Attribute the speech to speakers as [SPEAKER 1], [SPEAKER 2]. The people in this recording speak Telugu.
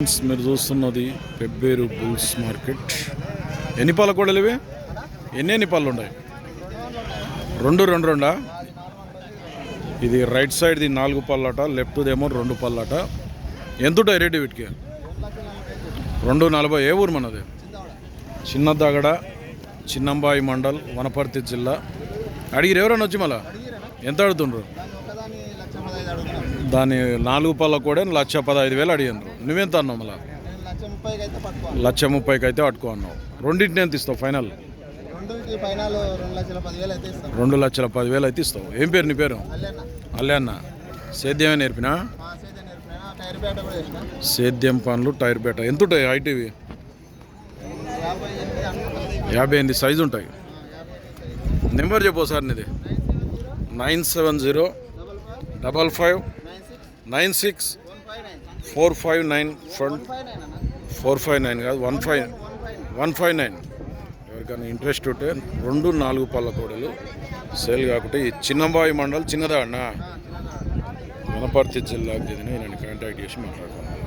[SPEAKER 1] ఫ్రెండ్స్, మీరు చూస్తున్నది పెబ్బేరు బుల్స్ మార్కెట్. ఎన్ని పాల కూడలు ఇవి? ఎన్ని ఎన్ని పళ్ళు ఉన్నాయి? రెండు రెండు రెండా? ఇది రైట్ సైడ్ది నాలుగు పళ్ళట లెఫ్ట్దేమో రెండు పళ్ళట ఎంత రేటు వీటికి? రెండు నలభై ఏ ఊరు మనది? చిన్నదగడ చిన్నంబాయి మండల్ వనపర్తి జిల్లా. అడిగిరు ఎవరైనా వచ్చి మళ్ళా? ఎంత అడుగుతుండ్రు? దాని నాలుగు పళ్ళ కూడా లక్ష పదహైదు వేలు అడిగిండ్రు. నువ్వెంత అన్నావు మళ్ళా?
[SPEAKER 2] లక్ష ముప్పైకి అయితే
[SPEAKER 1] పట్టుకో అన్నావు. రెండింటిని ఎంత ఇస్తావు ఫైనల్?
[SPEAKER 2] రెండు లక్షల పదివేలు అయితే
[SPEAKER 1] ఇస్తావు. ఏం పేరు నీ పేరు? అల్లే అన్న సేద్యమే నేర్పినా? సేద్యం పనులు టైర్ బేట ఎంత ఉంటాయి హైట్ ఇవి?
[SPEAKER 2] యాభై ఎనిమిది
[SPEAKER 1] సైజు ఉంటాయి. నెంబర్ చెప్పు సార్ నీది. Nine seven zero.
[SPEAKER 2] Double five nine six
[SPEAKER 1] four five nine front four five nine కాదు one five
[SPEAKER 2] one five
[SPEAKER 1] one five nine. ఎవరికైనా ఇంట్రెస్ట్ ఉంటే రెండు నాలుగు పళ్ళ కోడలు. సేల్ కాకుంటే ఈ చిన్నబాయి మండల్ చిన్నదా అన్న? వనపర్తి జిల్లాకు చెందిన నేను కాంటాక్ట్ చేసి మాట్లాడుకున్నాను